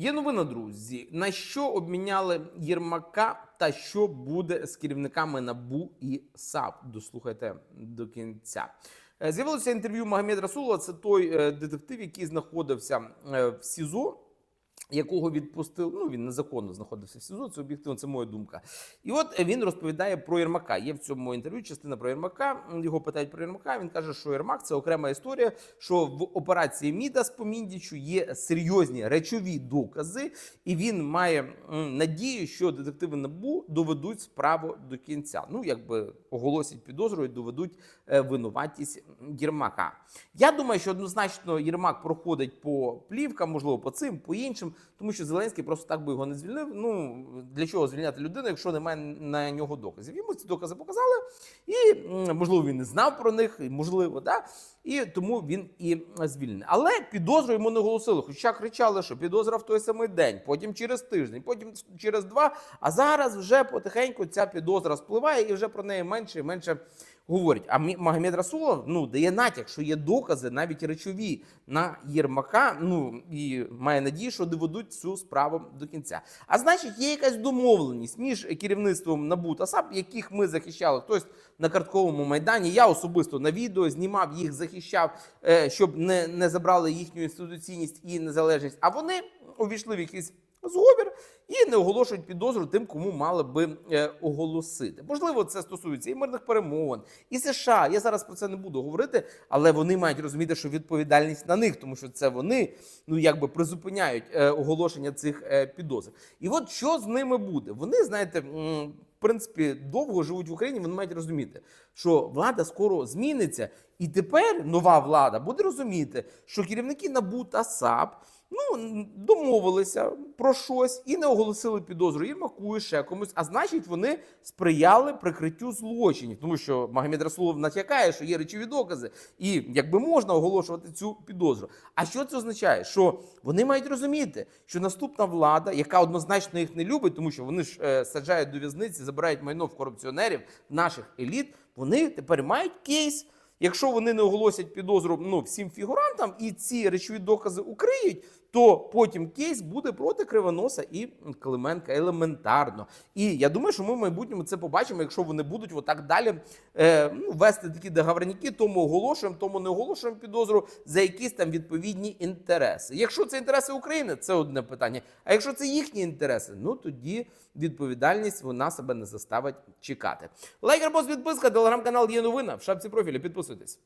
Є новина, друзі. На що обміняли Єрмака та що буде з керівниками НАБУ і САП? Дослухайте до кінця. Е, З'явилося інтерв'ю Магомед Расулова. Це той е, детектив, який знаходився е, в СІЗО. Якого відпустив, ну він незаконно знаходився в СІЗО, це об'єктивно, це моя думка. І от він розповідає про Єрмака. Є в цьому інтерв'ю частина про Єрмака. Його питають про Єрмака. Він каже, що Єрмак це окрема історія. Що в операції Мідас по Міндічу є серйозні речові докази, і він має надію, що детективи НАБУ доведуть справу до кінця. Ну якби оголосять підозру і доведуть е, винуватість Єрмака. Я думаю, що однозначно Єрмак проходить по плівкам, можливо, по цим, по іншим, тому що Зеленський просто так би його не звільнив. Ну для чого звільняти людину, якщо немає на нього доказів? Йому ці докази показали, і можливо він не знав про них, можливо, да. І тому він і звільнений. Але підозру йому не оголосили. Хоча кричали, що підозра в той самий день, потім через тиждень, потім через два. А зараз вже потихеньку ця підозра спливає, і вже про неї менше і менше говорять. А Магомед Расулов ну дає натяк, що є докази, навіть речові на Єрмака. Ну і має надію, що доведуть цю справу до кінця. А значить, є якась домовленість між керівництвом НАБУ та САП, яких ми захищали. Хтось на картковому майдані. Я особисто на відео знімав їх, захищав, е, щоб не, не забрали їхню інституційність і незалежність. А вони увійшли в якийсь зговір і не оголошують підозру тим, кому мали би е, оголосити. Можливо, це стосується і мирних перемовин, і США. Я зараз про це не буду говорити, але вони мають розуміти, що відповідальність на них, тому що це вони ну якби призупиняють е, оголошення цих е, підозр. І от що з ними буде? Вони знаєте. В принципі, довго живуть в Україні, вони мають розуміти, що влада скоро зміниться, і тепер нова влада буде розуміти, що керівники НАБУ та САП ну, домовилися про щось і не оголосили підозру Єрмаку і ще комусь. А значить, вони сприяли прикриттю злочинів, тому що Магомед Расулов натякає, що є речові докази, і якби можна оголошувати цю підозру. А що це означає? Що вони мають розуміти, що наступна влада, яка однозначно їх не любить, тому що вони ж е, саджають до в'язниці, забирають майно в корупціонерів, наших еліт, вони тепер мають кейс. Якщо вони не оголосять підозру ну, всім фігурантам і ці речові докази укриють, то потім кейс буде проти Кривоноса і Клименка елементарно. І я думаю, що ми в майбутньому це побачимо, якщо вони будуть отак далі е, ну, вести такі договорняки, тому оголошуємо, тому не оголошуємо підозру за якісь там відповідні інтереси. Якщо це інтереси України, це одне питання. А якщо це їхні інтереси, ну тоді відповідальність вона себе не заставить чекати. Лайк, репост, підписка, телеграм-канал є новина. В шапці профілю підписуйтесь.